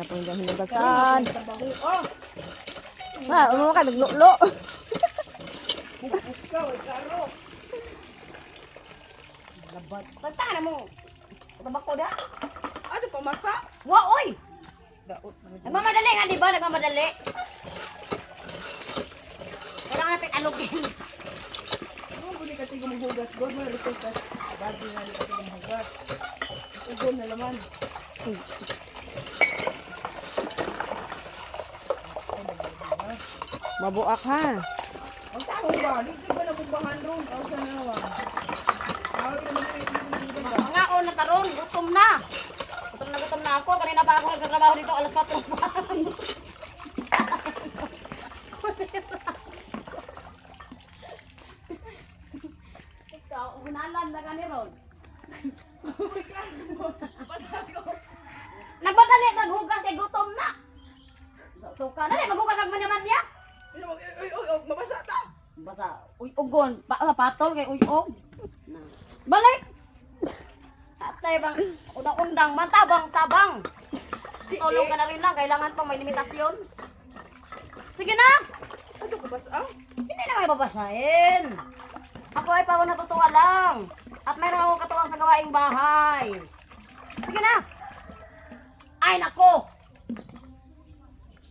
na po yung hinugasan. Oh, Ha, ano ka, naglulo. Labat. Tantang na mo. Tabako da. Ano pa masa? Wa oy. Na ito. Nagmamadali nga di ba? Nagmamadali. Wala nga natin alugin. Ano ni kasi gumuhugas? God mo resulta. Bago nga ni kasi gumuhugas. Ugon na naman. Mabuak ha. Ang tao ba? Dito nabugbahan doon? Ang sa naman. Tao ito naman ito naman. Mga o na taron, gutom na. Gutom na gutom na ako. Kanina pa ako nagtatrabaho dito alas 4 pa. Ikaw, hinalan na ka ni Ron. Nagmadali, naghugas kay gutom na. Suka, dali, maghugas ang manyaman niya. Uy, uy, uy, uy, mabasa ta. Basta, uy-ugon. Pa, ah, patol kay uy-ug. Balik! Atay bang, undang-undang, mantabang-tabang. Tulong ka na rin lang, kailangan pang may limitasyon. Sige na! Ano ka basa? Hindi na may babasahin. Ako ay pawang natutuwa lang. At mayroon akong katuwang sa gawaing bahay. Sige na! Ay, nako!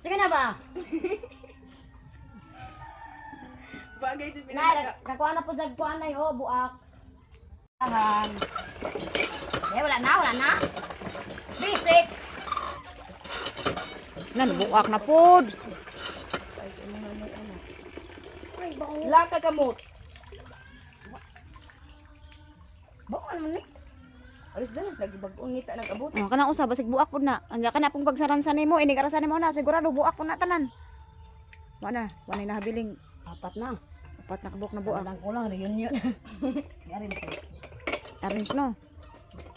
Sige na ba? Bagay ito Nay, pinaka. kakuha na po sa kuha na yo, buak. Tahan. Eh, wala na, wala na. Basic. Nan, buak na pod. Laka kamot. Bukal mo ni. Alis na, lagi bagong ngita nag-abot. Oh, kana usa basig buak pod na. Anya kana pong pagsaransan nimo ini karasan nimo na sigurado buak pod na tanan. Wa na, wa na nahabiling Apat na. Apat na kabuk na buak. Buang kulang, reunion. Siya. Arrange no.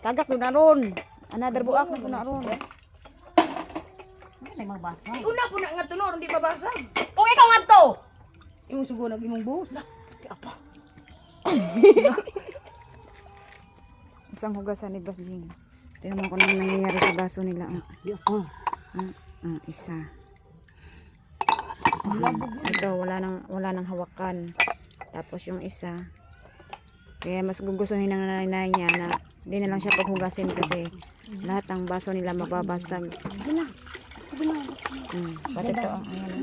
Tagak do na ron. Another buak na na ron. Ay, magbasa. Una po na nga tunor, hindi babasa. Kung ikaw nga to! Imong sugo nag imong buhos. Apa? Isang hugasan ni Bas Jing. Tingnan mo kung ano nangyayari sa baso nila. Ah, Oh. ah, ah, isa. Ah, ito, wala nang, wala nang hawakan. Tapos yung isa. Kaya mas gugustuhin ng nanay niya na hindi na lang siya paghugasin kasi lahat ng baso nila mababasag. Hmm, pati ito. oh, ayan.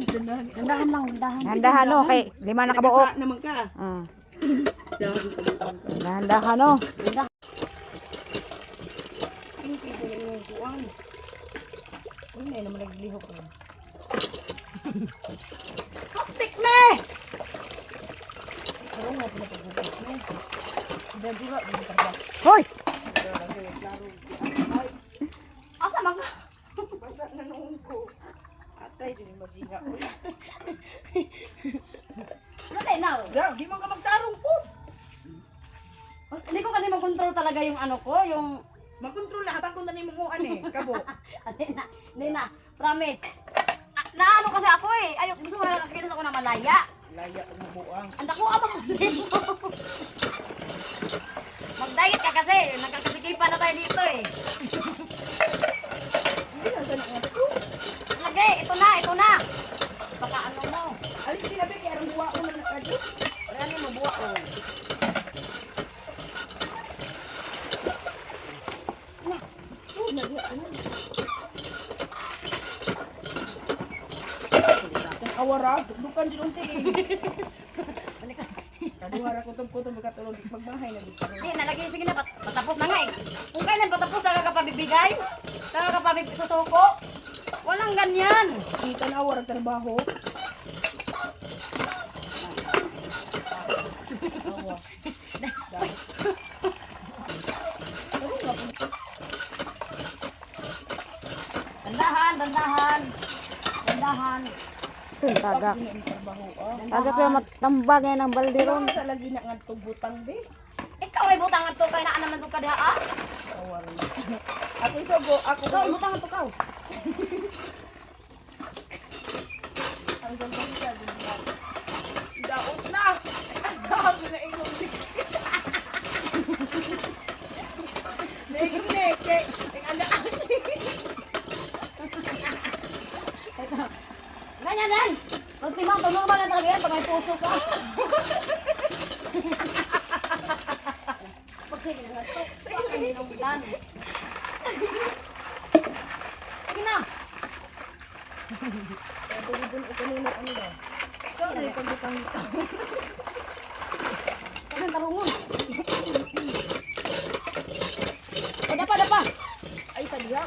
Dandahan lang, dandahan. Dahan-dahan no, kay lima na kabuok. Naman ka. Ah, Dahan ka. dahan-dahan no. Kuwan. Uy, na naman naglihok na. Plastic na! Mo. Ba? Hoy! Asa mag... Basa na noon ko. Atay, din. Uy, Dali na. Gra, di man ka magtarong po. Hindi ko kasi mag-control talaga yung ano ko, yung... Magkontrol na habang kung mo ano eh, kabo. Hindi na, hindi na. Promise. Naano kasi ako eh. Ayok, gusto ko na nakakita ako na malaya. Laya ang mabuang. Ang dako abang Mag-diet ka kasi. Nagkakasikipan na tayo dito eh. Hindi na sana nga ko. Lagay, ito na, ito na. Baka ano mo. Alis sinabi kaya ang buwa ko na nakadyo. Rani mo buwa ko. Ang awara, dukan din unti. Kaduhara ko itong kutong magkatulog magbahay na dito. Hindi, nalagay. Sige na, pat- patapos na nga eh. Kung kailan patapos, saka ka pabibigay. Saka ka pabibisusuko. Walang ganyan. Kita na awara trabaho. Dandahan, dandahan. Dandahan. Ito tagak. Tagak yung matambag ngayon ng balde ron. Sa lagi na nga itong butang be. Ikaw ay butangan to kay naa naman to kada ah. Ako isogo, ako Ikaw ay butangan to kaw. Ang ganda niya, di ba? Daot na! Daot na ingong Naingong na eh, kay ang anak Ganyan yan! Pag timang, pag normal na talaga yan, pag may puso ka. Pag sige na to, pag hindi nung dan. Sige na! Pagulibon o kanina ano ba? So, ano yung pagbutang nito? Kanang tarungon. O, dapa, dapa. Ay, sa diha.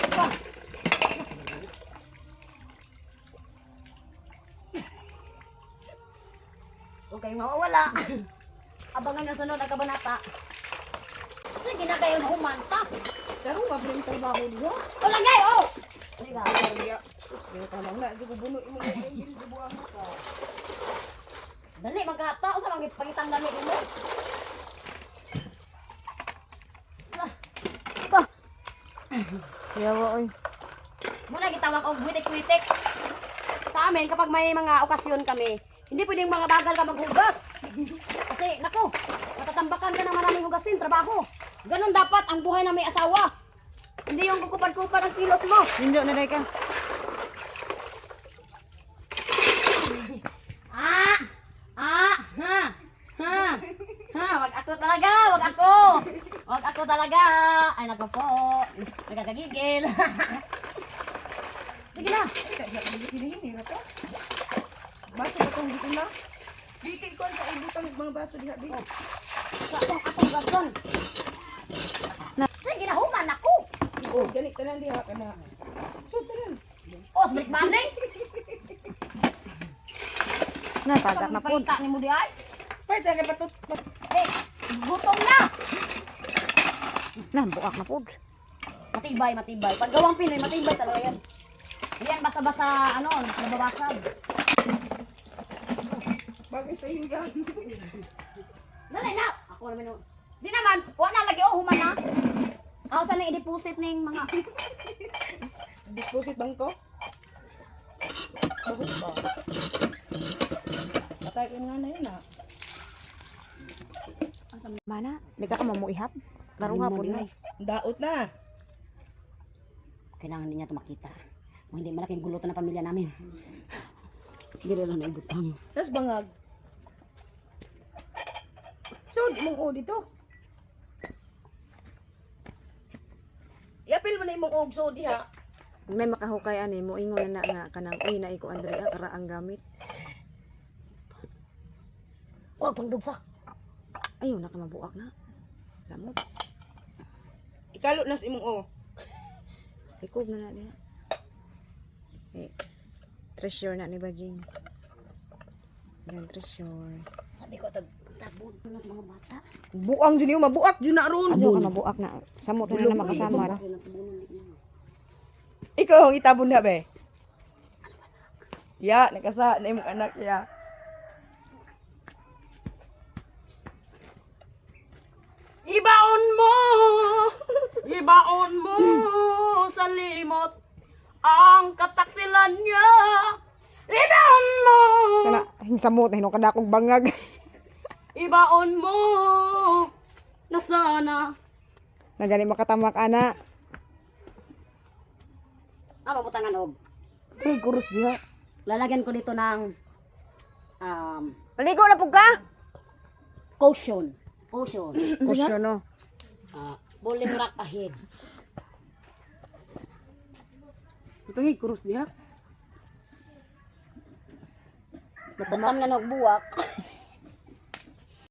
Dapa. Huwag kayong mawawala. Abangan ng sunod ang kabanata. Sige na kayo humanta. Pero nga pa rin trabaho niyo. O, lagay, oh! Liga. Ay, diha. Sus, yung tanong na. Di ko buno imo yung hindi di buang ka. Dali, magkahata. O, sa mga pangitang dali mo. Yawa oy. Muna gitawag og witik-witik. Sa amin, kapag may mga okasyon kami, hindi pwedeng mga bagal ka maghugas. Kasi, nako, matatambakan ka ng maraming hugasin, trabaho. Ganon dapat ang buhay ng may asawa. Hindi yung kukupad-kupad ang kilos mo. Hindi na day ka. Ah! Ah! Ha! Ha! Ha! Wag ako talaga! Wag ako! Wag ako talaga! Ay, nako po. Nagkakagigil. Sige na. Hinihingi na to. Baso ba itong dito na? Dito ko sa ibutang mga baso diha di. Sa akong akong gason. Sige na, human ako. Oh, ganit ka lang diha ka na. So, tanan. Os, balik-balik. Na tagak na pod. Pagpapita ni mo di ay. Pwede ka batot. Eh, gutom na. Na buak na pod. Matibay, matibay. Pag gawang Pinoy, matibay talaga yan. Yan, basta-basta, ano, nababasag. Bagay sa hinggan. Dali na! Ako naman yung... Di naman, wala na lagi, oh, human na. Ako sa i-deposit ng mga... Deposit bang ko? Bakit ba? Patay ka nga na yun ah. Mana? Di ka mamuihap. Laro nga pod na. Daot na. Kailangan din niya ito makita. Kung hindi malaking gulutan ng pamilya namin. Hindi lang naibutang. Tapos bangag. So, mong o dito. Iapil mo na imong og so diha. Kung may makahukay ani mo ingon na nga kanang uy na iko Andrea kara ang gamit. Huwag pang dugsa. Ayaw na ka mabuak na. Samot. Ikalo na sa imong o. Ikob na na diha. Eh, treasure na ni Bajing. Yan, treasure. Sabi ko, tag tabon na sa mga bata. Buang jud niyo mabuak jud na ron. Aso ka mabuak na. Samot na na makasama. Ikaw ang itabon na be. Ya, nakasa na imong anak ya. Ibaon mo! Ibaon mo sa limot ang kataksilan niya. Ibaon mo! Kana hing samot na hinong kadakog bangag. Ibaon mo na sana. na gani makatamak ana. Ah, mabutangan og. Ay, kurus diha. Lalagyan ko dito ng um, Paligo na pug ka. caution. Caution. Kusyo no. Ah, bowling rock ahead. Ito hi kurus diha. Matam na nagbuwak.